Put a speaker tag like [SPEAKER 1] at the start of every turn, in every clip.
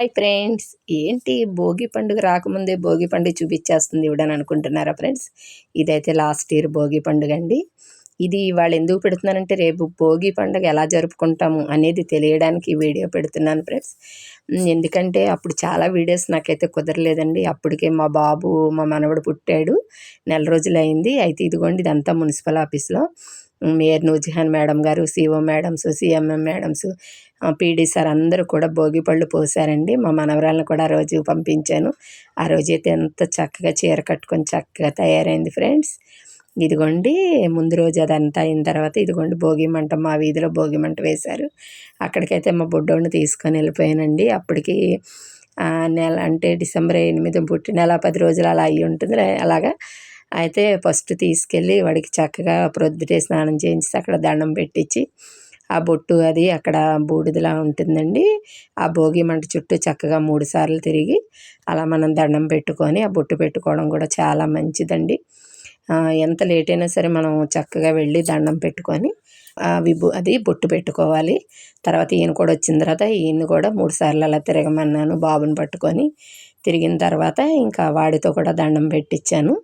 [SPEAKER 1] Hi friends ఏంటి భోగి పండుగ రాకముందే భోగి పండుగ చూపించేస్తుంది ఇవిడని అనుకుంటున్నారా ఫ్రెండ్స్ ఇదైతే లాస్ట్ ఇయర్ భోగి పండుగ అండి. ఇది వాళ్ళు ఎందుకు పెడుతున్నానంటే రేపు భోగి పండుగ ఎలా జరుపుకుంటాము అనేది తెలియడానికి వీడియో పెడుతున్నాను ఫ్రెండ్స్ ఎందుకంటే అప్పుడు చాలా వీడియోస్ నాకైతే కుదరలేదండి. అప్పటికే మా బాబు మా మనవడు పుట్టాడు. నెల రోజులు అయింది అయితే ఇదిగోండి ఇదంతా మున్సిపల్ ఆఫీస్లో. మేయర్ నూజిహాన్ మేడం గారు CO madams CMM madams PD sir అందరూ కూడా భోగి పళ్ళు పోసారండి మా మనవరాలను కూడా ఆ రోజు పంపించాను. ఆ రోజైతే ఎంత చక్కగా చీర కట్టుకొని చక్కగా తయారైంది ఫ్రెండ్స్. ఇదిగోండి ముందు రోజు అదంతా అయిన తర్వాత ఇదిగోండి భోగి మంట మా వీధిలో భోగి మంట వేశారు. అక్కడికైతే మా బుడ్డోడిని తీసుకొని వెళ్ళిపోయానండి. అప్పటికి ఆ, నెల అంటే డిసెంబర్ ఎనిమిది పుట్టి నెల పది రోజులు అలా అయ్యి ఉంటుంది. అలాగా అయితే ఫస్ట్ తీసుకెళ్ళి వాడికి చక్కగా ప్రొద్దుటే స్నానం చేయించి అక్కడ దండం పెట్టించి ఆ బొట్టు అది అక్కడ బూడిదలా ఉంటుందండి. ఆ భోగి మంట చుట్టూ చక్కగా మూడు సార్లు తిరిగి అలా మనం దండం పెట్టుకొని ఆ బొట్టు పెట్టుకోవడం కూడా చాలా మంచిదండి. ఎంత లేట్ అయినా సరే మనం చక్కగా వెళ్ళి దండం పెట్టుకొని అవి అది బొట్టు పెట్టుకోవాలి. తర్వాత ఈయన కూడా వచ్చిన తర్వాత ఈయన కూడా మూడు సార్లు అలా తిరగమన్నాను బాబుని పట్టుకొని. తిరిగిన తర్వాత ఇంకా వాడితో కూడా దండం పెట్టించాను.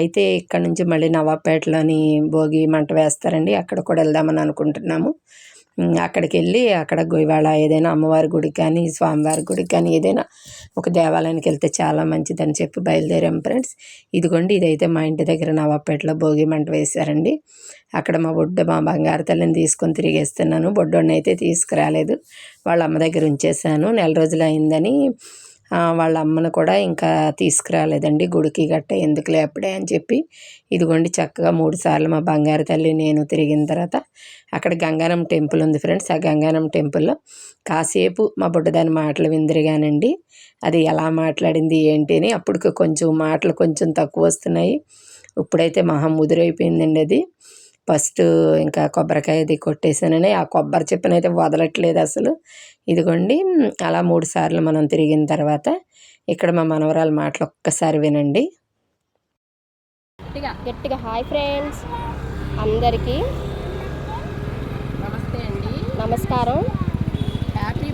[SPEAKER 1] అయితే ఇక్కడ నుంచి మళ్ళీ నవాబ్పేటలోని భోగి మంట వేస్తారండి. అక్కడ కూడా వెళ్దామని అనుకుంటున్నాము. అక్కడికి వెళ్ళి అక్కడ ఇవాళ ఏదైనా అమ్మవారి గుడికి కానీ స్వామివారి గుడికి కానీ ఏదైనా ఒక దేవాలయానికి వెళ్తే చాలా మంచిదని చెప్పి బయలుదేరాం ఫ్రెండ్స్. ఇదిగోండి ఇదైతే మా ఇంటి దగ్గర నవాబ్పేటలో భోగి మంట వేశారండి. అక్కడ మా బొడ్డ మా బంగారు తల్లిని తీసుకొని తిరిగేస్తున్నాను. బొడ్డోడిని అయితే తీసుకురాలేదు. వాళ్ళ అమ్మ దగ్గర ఉంచేసాను నెల రోజులు అయిందని వాళ్ళ అమ్మను కూడా ఇంకా తీసుకురాలేదండి. గుడికి గట్ట ఎందుకులే అప్పుడే అని చెప్పి ఇదిగోండి చక్కగా మూడు సార్లు మా బంగారు తల్లి నేను తిరిగిన తర్వాత అక్కడ గంగానం టెంపుల్ ఉంది ఫ్రెండ్స్. ఆ గంగానం టెంపుల్లో కాసేపు మా బుడ్డదాని మాటలు విందిరిగానండి. అది ఎలా మాట్లాడింది ఏంటి అని అప్పటికి కొంచెం మాటలు కొంచెం తక్కువ వస్తున్నాయి. ఇప్పుడైతే మహా ముదురైపోయిందండి అది. ఫస్ట్ ఇంకా కొబ్బరికాయ అది కొట్టేసానని ఆ కొబ్బరి చెప్పునైతే వదలట్లేదు అసలు. ఇదిగోండి అలా మూడు సార్లు మనం తిరిగిన తర్వాత ఇక్కడ మా మనవరాల మాటలు ఒక్కసారి వినండి.
[SPEAKER 2] గట్టిగా
[SPEAKER 3] గట్టిగా హాయ్ ఫ్రెండ్స్. అందరికీ
[SPEAKER 2] నమస్తే అండి.
[SPEAKER 3] నమస్కారం.
[SPEAKER 2] హ్యాపీ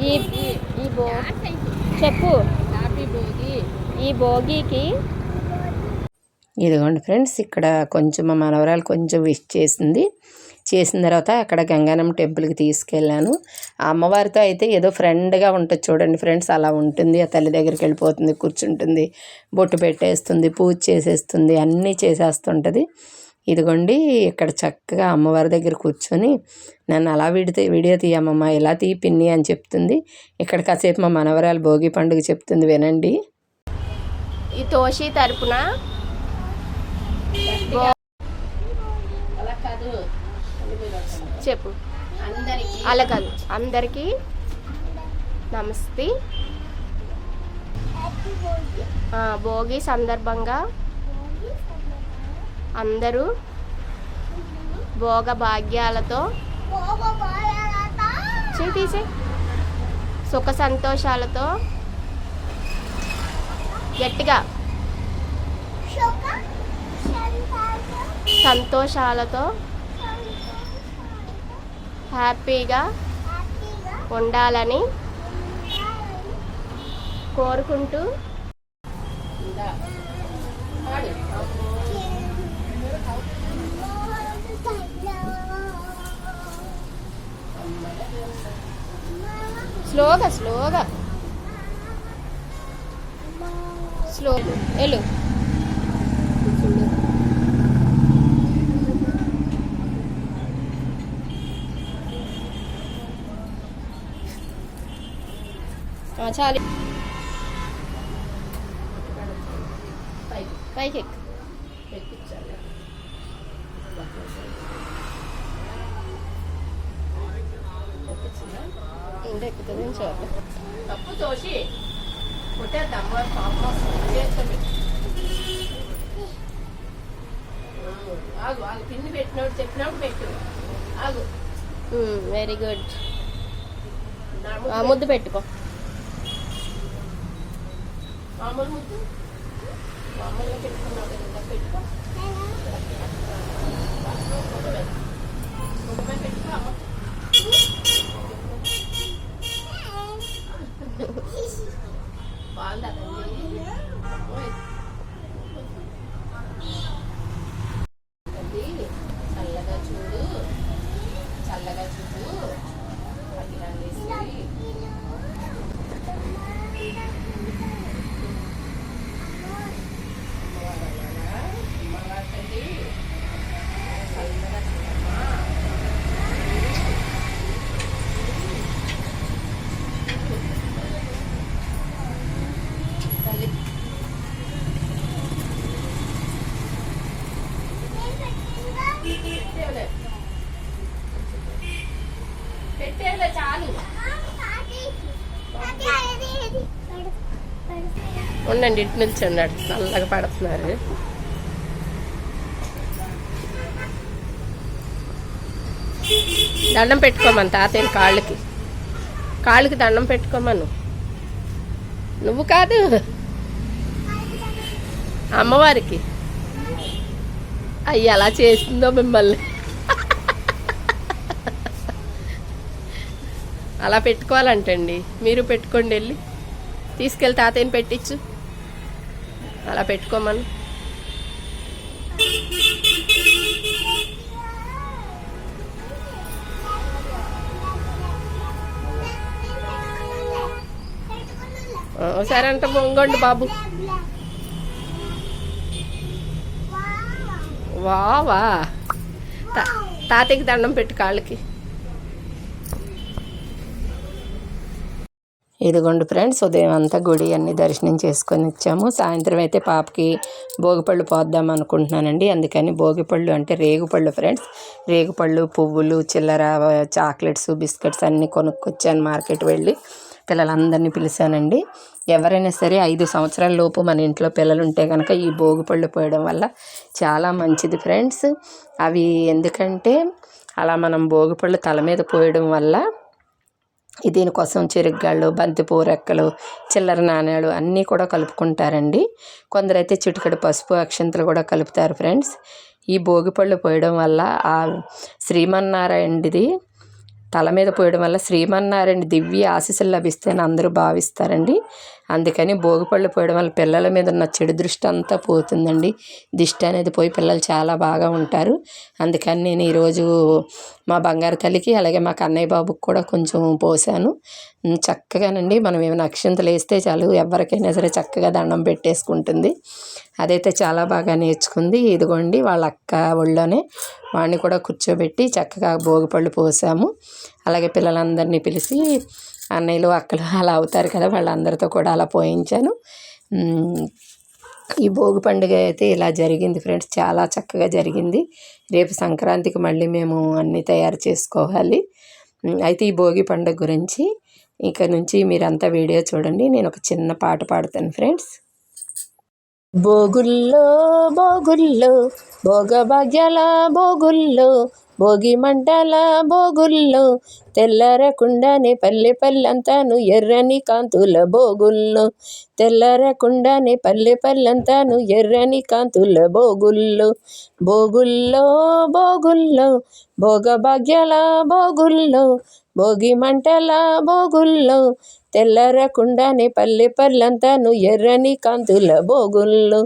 [SPEAKER 3] ఈ
[SPEAKER 2] భోగి.
[SPEAKER 3] చెప్పు.
[SPEAKER 2] హ్యాపీ భోగి.
[SPEAKER 3] ఈ భోగికి
[SPEAKER 1] ఇదిగోండి ఫ్రెండ్స్ ఇక్కడ కొంచెం మా మనవరాలు కొంచెం విష్ చేసింది. చేసిన తర్వాత అక్కడ గంగానమ్మ టెంపుల్కి తీసుకెళ్ళాను. ఆ అమ్మవారితో అయితే ఏదో ఫ్రెండ్గా ఉంటుంది చూడండి ఫ్రెండ్స్ అలా ఉంటుంది. ఆ తల్లి దగ్గరికి వెళ్ళిపోతుంది కూర్చుంటుంది బొట్టు పెట్టేస్తుంది పూజ చేసేస్తుంది అన్నీ చేసేస్తుంటుంది. ఇదిగోండి ఇక్కడ చక్కగా అమ్మవారి దగ్గర కూర్చొని నన్ను అలా విడితే వీడియో తీయమ్మమ్మ ఇలా తీ పిన్ని అని చెప్తుంది. ఇక్కడ కాసేపు మా మనవరాలు భోగి పండుగ చెప్తుంది వినండి.
[SPEAKER 3] ఈ తోషి తరపున
[SPEAKER 2] అలా కాదు
[SPEAKER 3] చెప్పు.
[SPEAKER 2] అందరికీ.
[SPEAKER 3] అలా కాదు అందరికీ నమస్తే. భోగి సందర్భంగా అందరూ భోగ భాగ్యాలతో చేయి తీసే సుఖ సంతోషాలతో గట్టిగా సంతోషాలతో హ్యాపీగా ఉండాలని కోరుకుంటూ స్లోగా స్లోగా. స్లో వెళ్ళు ఆ, చాలు.
[SPEAKER 2] పైకి
[SPEAKER 3] ఎక్కు. ఎక్కుతుంది
[SPEAKER 2] తప్పు కొట్టేద్దాం పాపం చేస్తుంది ఆగు ఆగు పిన్ని పెట్టినప్పుడు చెప్పినప్పుడు పెట్టు. ఆగు.
[SPEAKER 3] వెరీ గుడ్
[SPEAKER 2] ముద్దు
[SPEAKER 3] పెట్టుకో.
[SPEAKER 2] మామూలు ముద్దు? మామూలుగా పెట్టుకున్నావు కదా పెట్టుకో. ముఖమే పెట్టుకో అమ్మ. పాలు చల్లగా చూడు. చల్లగా చూడు. పగిలాలు పెట్టేవలే చాలు.
[SPEAKER 3] ఉండండి ఇటు నుంచి ఉన్నాడు చల్లగా పడుతున్నారు. దండం పెట్టుకోమని తాతయ్య కాళ్ళకి. కాళ్ళకి దండం పెట్టుకోమను. నువ్వు కాదు. అమ్మవారికి. అయ్యి ఎలా చేసిందో మిమ్మల్ని. అలా పెట్టుకోవాలంటండి. మీరు పెట్టుకోండి వెళ్ళి. తీసుకెళ్ళి తాతయ్యని పెట్టించు అలా పెట్టుకోమను. ఒకసారి సరే అంట పొంగండి బాబు. వావా తా- తాతయ్యకి దండం పెట్టు కాళ్ళకి.
[SPEAKER 1] ఇదిగోండి ఫ్రెండ్స్ ఉదయం అంతా గుడి అన్ని దర్శనం చేసుకొని వచ్చాము. సాయంత్రం అయితే పాపకి భోగిపళ్ళు పోద్దాం అనుకుంటున్నానండి. అందుకని భోగిపళ్ళు అంటే రేగుపళ్ళు ఫ్రెండ్స్. రేగుపళ్ళు పువ్వులు చిల్లర చాక్లెట్స్ బిస్కెట్స్ అన్నీ కొనుక్కొచ్చాను మార్కెట్ వెళ్ళి. పిల్లలందరినీ పిలిచానండి. ఎవరైనా సరే ఐదు సంవత్సరాల లోపు మన ఇంట్లో పిల్లలు ఉంటే కనుక ఈ భోగిపళ్ళు పోయడం వల్ల చాలా మంచిది ఫ్రెండ్స్. అవి ఎందుకంటే అలా మనం భోగిపళ్ళు తల మీద పోయడం వల్ల దీనికోసం చెరుగ్గాళ్ళు బంతిపూ రెక్కలు చిల్లర నాణ్యాలు అన్నీ కూడా కలుపుకుంటారండి. కొందరైతే చిటికడు పసుపు అక్షంతలు కూడా కలుపుతారు ఫ్రెండ్స్. ఈ భోగిపళ్ళు పోయడం వల్ల ఆ శ్రీమన్నారాయణది తల మీద పోయడం వల్ల శ్రీమన్నారాయణ దివ్య ఆశీస్సులు లభిస్తాయని అందరూ భావిస్తారండి. అందుకని భోగిపళ్ళు పోయడం వల్ల పిల్లల మీద ఉన్న చెడు దృష్టి అంతా పోతుందండి. దిష్టి అనేది పోయి పిల్లలు చాలా బాగా ఉంటారు. అందుకని నేను ఈరోజు మా బంగారు తల్లికి అలాగే మా కన్నయ్య బాబుకి కూడా కొంచెం పోసాను. చక్కగానండి. మనం ఏమైనా అక్షింతలు వేస్తే చాలు. ఎవరికైనా సరే చక్కగా దండం పెట్టేసుకుంటుంది. అదైతే చాలా బాగా నేర్చుకుంది. ఇదిగోండి వాళ్ళ అక్క ఒళ్ళోనే వాడిని కూడా కూర్చోబెట్టి చక్కగా భోగిపళ్ళు పోసాము. అలాగే పిల్లలందరినీ పిలిచి అన్నయ్యలు అక్కలు అలా అవుతారు కదా వాళ్ళందరితో కూడా అలా పోయించాను. ఈ భోగి పండుగ అయితే ఇలా జరిగింది ఫ్రెండ్స్ చాలా చక్కగా జరిగింది. రేపు సంక్రాంతికి మళ్ళీ మేము అన్నీ తయారు చేసుకోవాలి. అయితే ఈ భోగి పండుగ గురించి ఇక నుంచి మీరంతా వీడియో చూడండి నేను ఒక చిన్న పాట పాడతాను ఫ్రెండ్స్. భోగుల్లో భోగుల్లో భోగభాగ్యాల భోగుల్లో భోగి మంటల భోగుల్లో తెల్లరకుండానే పల్లె పల్లంతాను ఎర్రని కాంతుల భోగుల్లో తెల్లరకుండానే పల్లె పల్లంతాను ఎర్రని కాంతుల భోగుల్లో భోగుల్లో భోగుల్లో భోగభాగ్యాల భోగుల్లో భోగి మంటల భోగుల్లో తెల్లరకుండానే పల్లె పల్లెంతాను ఎర్రని కాంతుల భోగుల్లో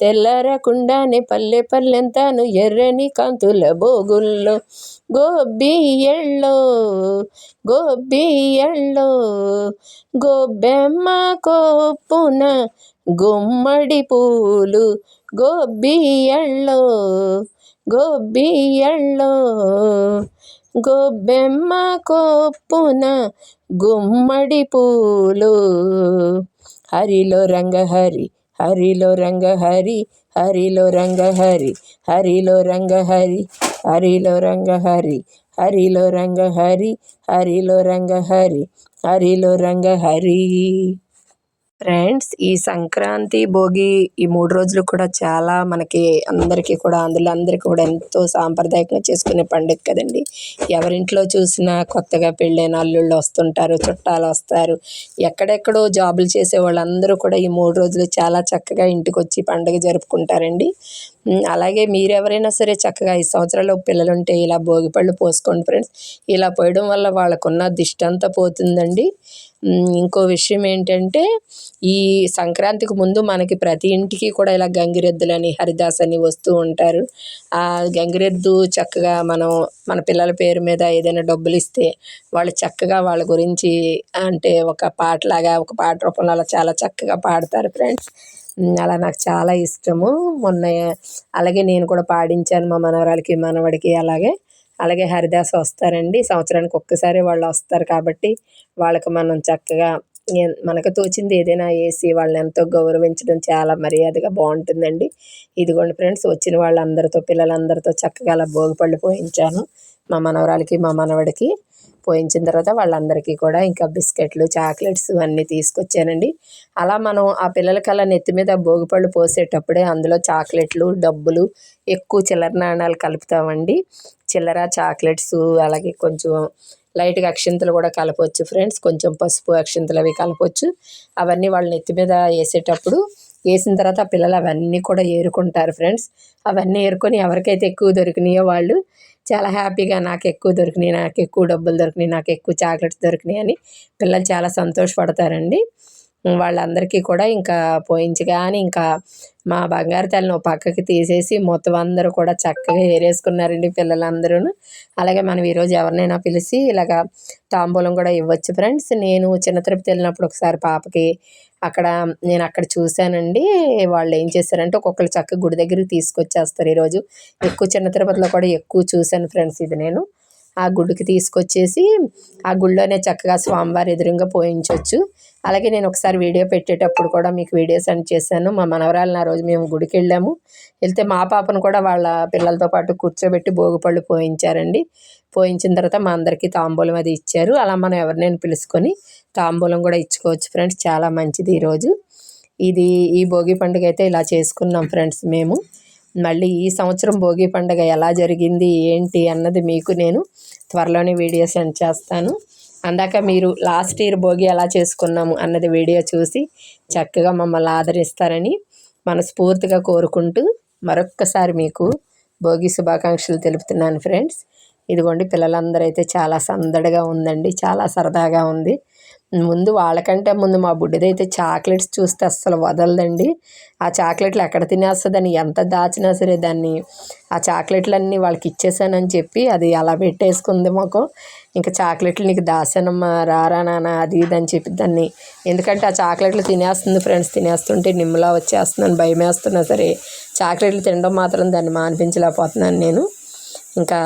[SPEAKER 1] తెల్లరకుండానే పల్లె పల్లెంతాను ఎర్రని కాంతుల భోగుల్లో గోబ్బి ఎళ్ళో గోబ్బి ఎళ్ళో గోబ్బెమ్మ కోపున గుమ్మడి పూలు గోబ్బి ఎళ్ళో గోబ్బి ఎళ్ళో గొబ్బెమ్మ కొప్పున గుమ్మడి పూలు. హరిలో రంగ హరి హరిలో రంగ హరి హరిలో రంగ హరి హరిలో రంగ హరి హరిలో రంగ హరి హరిలో రంగ హరి హరిలో రంగ హరి హరిలో రంగ హరి. ఫ్రెండ్స్ ఈ సంక్రాంతి భోగి ఈ మూడు రోజులు కూడా చాలా మనకి అందరికీ కూడా అందులో అందరికీ కూడా ఎంతో సాంప్రదాయకంగా చేసుకునే పండుగ కదండి. ఎవరింట్లో చూసినా కొత్తగా పెళ్ళైన అల్లుళ్ళు వస్తుంటారు చుట్టాలు వస్తారు. ఎక్కడెక్కడో జాబులు చేసే వాళ్ళందరూ కూడా ఈ మూడు రోజులు చాలా చక్కగా ఇంటికి వచ్చి పండుగ జరుపుకుంటారండి. అలాగే మీరు ఎవరైనా సరే చక్కగా ఐదు సంవత్సరాలు పిల్లలు ఉంటే ఇలా భోగిపళ్ళు పోసుకోండి ఫ్రెండ్స్ ఇలా పోయడం వల్ల వాళ్ళకున్న దిష్టంతా పోతుందండి. ఇంకో విషయం ఏంటంటే ఈ సంక్రాంతికి ముందు మనకి ప్రతి ఇంటికి కూడా ఇలా గంగిరెద్దులని హరిదాస్ అని వస్తూ ఉంటారు. ఆ గంగిరెద్దు చక్కగా మనం మన పిల్లల పేరు మీద ఏదైనా డబ్బులు ఇస్తే వాళ్ళు చక్కగా వాళ్ళ గురించి అంటే ఒక పాటలాగా ఒక పాట రూపంలో అలా చాలా చక్కగా పాడతారు ఫ్రెండ్స్ అలా నాకు చాలా ఇష్టము. మొన్న అలాగే నేను కూడా పాడించాను మా మనవరాలకి మనవడికి అలాగే. అలాగే హరిదాస్ వస్తారండి. సంవత్సరానికి ఒక్కసారి వాళ్ళు వస్తారు కాబట్టి వాళ్ళకి మనం చక్కగా మనకు తోచింది ఏదైనా వేసి వాళ్ళని ఎంతో గౌరవించడం చాలా మర్యాదగా బాగుంటుందండి. ఇదిగోండి ఫ్రెండ్స్ వచ్చిన వాళ్ళందరితో పిల్లలందరితో చక్కగా అలా భోగిపళ్ళు పోయించాను మా మనవరాలకి మా మనవడికి. పోయించిన తర్వాత వాళ్ళందరికీ కూడా ఇంకా బిస్కెట్లు చాక్లెట్స్ అన్నీ తీసుకొచ్చానండి. అలా మనం ఆ పిల్లలకి అలా నెత్తి మీద భోగిపళ్ళు పోసేటప్పుడే అందులో చాక్లెట్లు డబ్బులు ఎక్కువ చిల్లర నాణాలు కలుపుతామండి. చిల్లర చాక్లెట్స్ అలాగే కొంచెం లైట్గా అక్షింతలు కూడా కలపవచ్చు ఫ్రెండ్స్. కొంచెం పసుపు అక్షింతలు అవి కలపవచ్చు అవన్నీ వాళ్ళ నెత్తి మీద వేసేటప్పుడు వేసిన తర్వాత ఆ పిల్లలు అవన్నీ కూడా ఏరుకుంటారు ఫ్రెండ్స్. అవన్నీ ఏరుకొని ఎవరికైతే ఎక్కువ దొరికినాయో వాళ్ళు చాలా హ్యాపీగా నాకు ఎక్కువ దొరికినాయి నాకు ఎక్కువ డబ్బులు దొరికినాయి నాకు ఎక్కువ చాక్లెట్స్ దొరికినాయి అని పిల్లలు చాలా సంతోషపడతారండి. వాళ్ళందరికీ కూడా ఇంకా పోయించగానే ఇంకా మా బంగారు తల్లిని ఒక పక్కకి తీసేసి మొత్తం అందరూ కూడా చక్కగా ఏరేసుకున్నారండి పిల్లలందరూ అలాగే మనం ఈరోజు ఎవరినైనా పిలిచి ఇలాగ తాంబూలం కూడా ఇవ్వచ్చు. ఫ్రెండ్స్ నేను చిన్న తిరుపతి వెళ్ళినప్పుడు ఒకసారి పాపకి అక్కడ నేను అక్కడ చూశానండి. వాళ్ళు ఏం చేశారంటే ఒక్కొక్కరు చక్క గుడి దగ్గరికి తీసుకొచ్చేస్తారు ఈరోజు. ఎక్కువ చిన్న తిరుపతిలో కూడా ఎక్కువ చూశాను ఫ్రెండ్స్ ఇది నేను. ఆ గుడికి తీసుకొచ్చేసి ఆ గుడిలోనే చక్కగా స్వామివారి ఎదురుగా పోయించవచ్చు అలాగే నేను ఒకసారి వీడియో పెట్టేటప్పుడు కూడా మీకు వీడియో సెండ్ చేశాను. మా మనవరాలను ఆ రోజు మేము గుడికి వెళ్ళాము. వెళ్తే మా పాపను కూడా వాళ్ళ పిల్లలతో పాటు కూర్చోబెట్టి భోగిపళ్ళు పోయించారండి. పోయించిన తర్వాత మా అందరికీ తాంబూలం అది ఇచ్చారు. అలా మనం ఎవరినైనా పిలుచుకొని తాంబూలం కూడా ఇచ్చుకోవచ్చు ఫ్రెండ్స్. చాలా మంచిది ఈరోజు. ఇది ఈ భోగి పండుగ అయితే ఇలా చేసుకున్నాం ఫ్రెండ్స్ మేము. మళ్ళీ ఈ సంవత్సరం భోగి పండుగ ఎలా జరిగింది ఏంటి అన్నది మీకు నేను త్వరలోనే వీడియో సెండ్ చేస్తాను. అందాక మీరు లాస్ట్ ఇయర్ భోగి ఎలా చేసుకున్నాము అన్నది వీడియో చూసి చక్కగా మమ్మల్ని ఆదరిస్తారని మనస్ఫూర్తిగా కోరుకుంటూ మరొక్కసారి మీకు భోగి శుభాకాంక్షలు తెలుపుతున్నాను ఫ్రెండ్స్. ఇదిగోండి పిల్లలందరూ అయితే చాలా సందడిగా ఉందండి చాలా సరదాగా ఉంది. ముందు వాళ్ళకంటే ముందు మా బుడ్డిదైతే చాక్లెట్స్ చూస్తే అస్సలు వదలదండి. ఆ చాక్లెట్లు ఎక్కడ తినేస్తుందని ఎంత దాచినా సరే దాన్ని ఆ చాక్లెట్లన్నీ వాళ్ళకి ఇచ్చేసానని చెప్పి అది అలా పెట్టేసుకుంది మాకు. ఇంకా చాక్లెట్లు నీకు దాసానమ్మా రారా నాన్న అది ఇది అని చెప్పి దాన్ని ఎందుకంటే ఆ చాక్లెట్లు తినేస్తుంది ఫ్రెండ్స్ తినేస్తుంటే నిమ్మలా వచ్చేస్తుందని భయం వేస్తున్నా సరే చాక్లెట్లు తినడం మాత్రం దాన్ని మానిపించలేకపోతున్నాను నేను. ఇంకా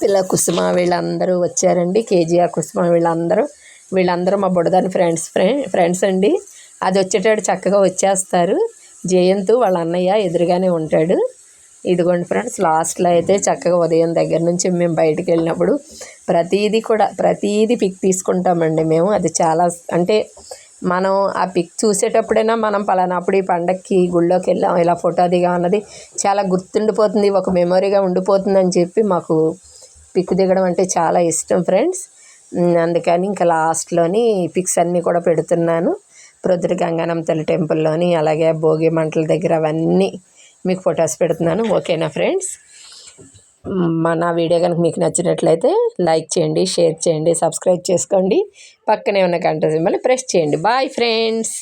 [SPEAKER 1] పిల్ల కుసుమ వీళ్ళందరూ వచ్చారండి కేజీఆర్ కుసుమ వీళ్ళందరూ. వీళ్ళందరూ మా బుడదాని ఫ్రెండ్స్ ఫ్రెండ్స్ అండి. అది వచ్చేటాడు చక్కగా వచ్చేస్తారు. జయంత్ వాళ్ళ అన్నయ్య ఎదురుగానే ఉంటాడు. ఇదిగోండి ఫ్రెండ్స్ లాస్ట్లో అయితే చక్కగా ఉదయం దగ్గర నుంచి మేము బయటికి వెళ్ళినప్పుడు ప్రతీది కూడా ప్రతీది పిక్ తీసుకుంటామండి మేము. అది చాలా అంటే మనం ఆ పిక్ చూసేటప్పుడైనా మనం పలానాప్పుడు ఈ పండక్కి గుళ్ళోకి వెళ్ళాం ఇలా ఫోటో దిగాం అన్నది చాలా గుర్తుండిపోతుంది ఒక మెమొరీగా ఉండిపోతుంది అని చెప్పి మాకు పిక్ దిగడం అంటే చాలా ఇష్టం ఫ్రెండ్స్ అందుకని ఇంకా లాస్ట్లోని పిక్స్ అన్నీ కూడా పెడుతున్నాను. ప్రొద్దురు గంగానం తల్లి టెంపుల్లోని అలాగే భోగి మంటల దగ్గర అవన్నీ మీకు ఫొటోస్ పెడుతున్నాను. ఓకేనా ఫ్రెండ్స్? మన వీడియో కనుక మీకు నచ్చినట్లయితే లైక్ చేయండి షేర్ చేయండి సబ్స్క్రైబ్ చేసుకోండి. పక్కనే ఉన్న గంట సింబల్ ప్రెస్ చేయండి. Bye friends!